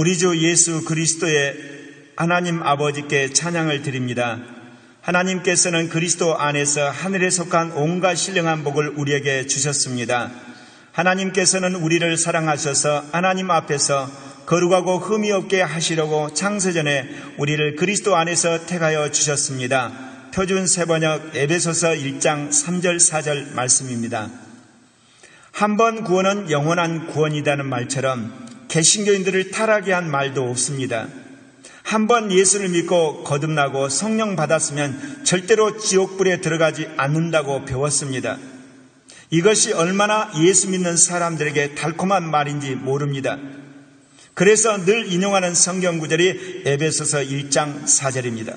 우리 주 예수 그리스도의 하나님 아버지께 찬양을 드립니다. 하나님께서는 그리스도 안에서 하늘에 속한 온갖 신령한 복을 우리에게 주셨습니다. 하나님께서는 우리를 사랑하셔서 하나님 앞에서 거룩하고 흠이 없게 하시려고 창세전에 우리를 그리스도 안에서 택하여 주셨습니다. 표준 세번역 에베소서 1장 3절 4절 말씀입니다. 한 번 구원은 영원한 구원이라는 말처럼 개신교인들을 타락해 한 말도 없습니다. 한 번 예수를 믿고 거듭나고 성령 받았으면 절대로 지옥불에 들어가지 않는다고 배웠습니다. 이것이 얼마나 예수 믿는 사람들에게 달콤한 말인지 모릅니다. 그래서 늘 인용하는 성경 구절이 에베소서 1장 4절입니다.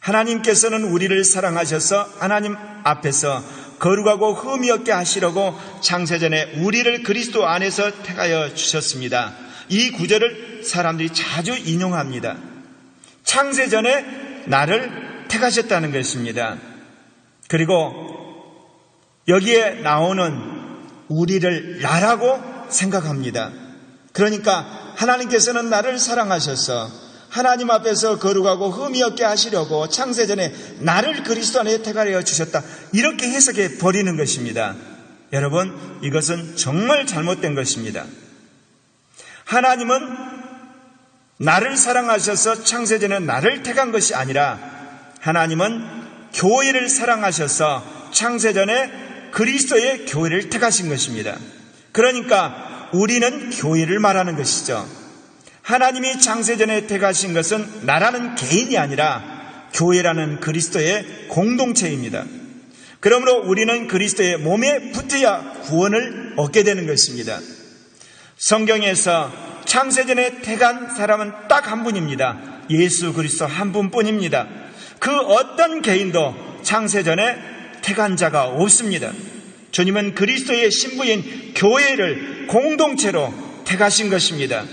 하나님께서는 우리를 사랑하셔서 하나님 앞에서 거룩하고 흠이 없게 하시려고 창세전에 우리를 그리스도 안에서 택하여 주셨습니다. 이 구절을 사람들이 자주 인용합니다. 창세전에 나를 택하셨다는 것입니다. 그리고 여기에 나오는 우리를 나라고 생각합니다. 그러니까 하나님께서는 나를 사랑하셔서 하나님 앞에서 거룩하고 흠이 없게 하시려고 창세전에 나를 그리스도 안에 택하여 주셨다. 이렇게 해석해 버리는 것입니다. 여러분, 이것은 정말 잘못된 것입니다. 하나님은 나를 사랑하셔서 창세전에 나를 택한 것이 아니라 하나님은 교회를 사랑하셔서 창세전에 그리스도의 교회를 택하신 것입니다. 그러니까 우리는 교회를 말하는 것이죠. 하나님이 창세전에 택하신 것은 나라는 개인이 아니라 교회라는 그리스도의 공동체입니다. 그러므로 우리는 그리스도의 몸에 붙어야 구원을 얻게 되는 것입니다. 성경에서 창세전에 택한 사람은 딱 한 분입니다. 예수 그리스도 한 분뿐입니다. 그 어떤 개인도 창세전에 택한 자가 없습니다. 주님은 그리스도의 신부인 교회를 공동체로 택하신 것입니다.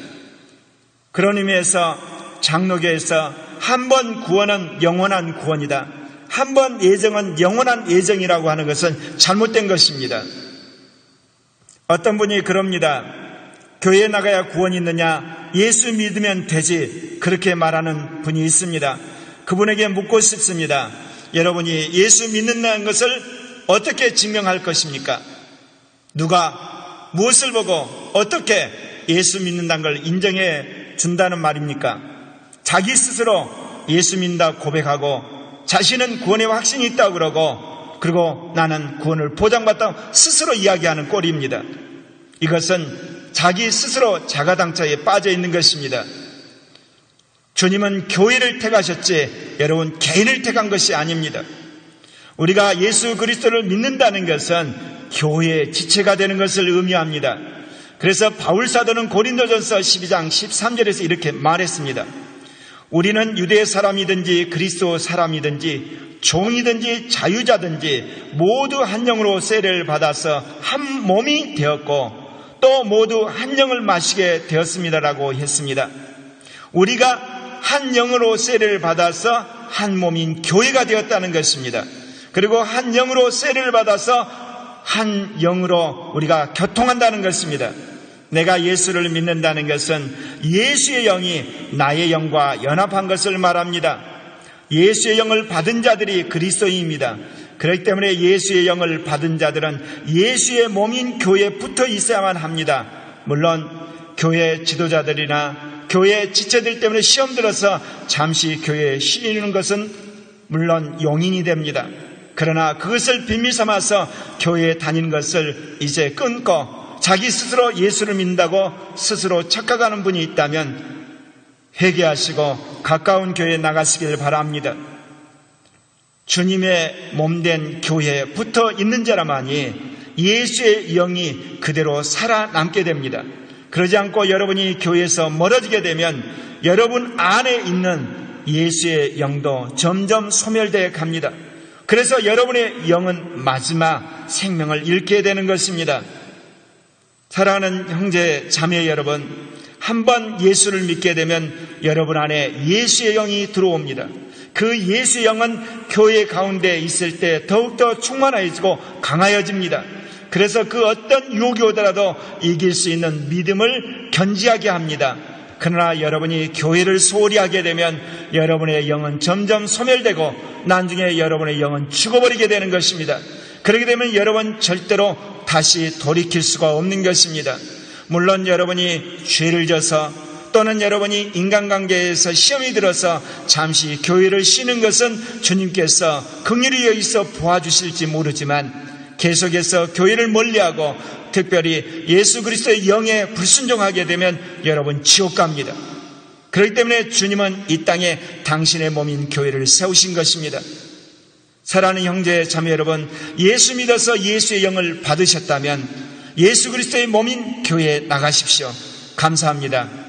그런 의미에서 장로교에서 한 번 구원은 영원한 구원이다. 한 번 예정은 영원한 예정이라고 하는 것은 잘못된 것입니다. 어떤 분이 그럽니다. 교회에 나가야 구원이 있느냐? 예수 믿으면 되지. 그렇게 말하는 분이 있습니다. 그분에게 묻고 싶습니다. 여러분이 예수 믿는다는 것을 어떻게 증명할 것입니까? 누가 무엇을 보고 어떻게 예수 믿는다는 걸 인정해 준다는 말입니까? 자기 스스로 예수 믿는다 고백하고 자신은 구원의 확신이 있다고 그러고 그리고 나는 구원을 보장받다 스스로 이야기하는 꼴입니다. 이것은 자기 스스로 자가당착에 빠져 있는 것입니다. 주님은 교회를 택하셨지 여러분 개인을 택한 것이 아닙니다. 우리가 예수 그리스도를 믿는다는 것은 교회의 지체가 되는 것을 의미합니다. 그래서 바울 사도는 고린도전서 12장 13절에서 이렇게 말했습니다. 우리는 유대 사람이든지 그리스도 사람이든지 종이든지 자유자든지 모두 한 영으로 세례를 받아서 한 몸이 되었고 또 모두 한 영을 마시게 되었습니다라고 했습니다. 우리가 한 영으로 세례를 받아서 한 몸인 교회가 되었다는 것입니다. 그리고 한 영으로 세례를 받아서 한 영으로 우리가 교통한다는 것입니다. 내가 예수를 믿는다는 것은 예수의 영이 나의 영과 연합한 것을 말합니다. 예수의 영을 받은 자들이 그리스도인입니다. 그렇기 때문에 예수의 영을 받은 자들은 예수의 몸인 교회에 붙어 있어야만 합니다. 물론 교회 지도자들이나 교회 지체들 때문에 시험 들어서 잠시 교회에 쉬는 것은 물론 용인이 됩니다. 그러나 그것을 비밀 삼아서 교회에 다니는 것을 이제 끊고 자기 스스로 예수를 믿는다고 스스로 착각하는 분이 있다면 회개하시고 가까운 교회에 나가시길 바랍니다. 주님의 몸된 교회에 붙어 있는 자라만이 예수의 영이 그대로 살아남게 됩니다. 그러지 않고 여러분이 교회에서 멀어지게 되면 여러분 안에 있는 예수의 영도 점점 소멸되어 갑니다. 그래서 여러분의 영은 마지막 생명을 잃게 되는 것입니다. 사랑하는 형제 자매 여러분, 한 번 예수를 믿게 되면 여러분 안에 예수의 영이 들어옵니다. 그 예수의 영은 교회 가운데 있을 때 더욱더 충만해지고 강하여집니다. 그래서 그 어떤 유혹이 오더라도 이길 수 있는 믿음을 견지하게 합니다. 그러나 여러분이 교회를 소홀히 하게 되면 여러분의 영은 점점 소멸되고 나중에 여러분의 영은 죽어버리게 되는 것입니다. 그렇게 되면 여러분 절대로 다시 돌이킬 수가 없는 것입니다. 물론 여러분이 죄를 져서 또는 여러분이 인간관계에서 시험이 들어서 잠시 교회를 쉬는 것은 주님께서 긍휼히 여기서 도와주실지 모르지만 계속해서 교회를 멀리하고 특별히 예수 그리스도의 영에 불순종하게 되면 여러분 지옥 갑니다. 그렇기 때문에 주님은 이 땅에 당신의 몸인 교회를 세우신 것입니다. 사랑하는 형제 자매 여러분, 예수 믿어서 예수의 영을 받으셨다면 예수 그리스도의 몸인 교회에 나가십시오. 감사합니다.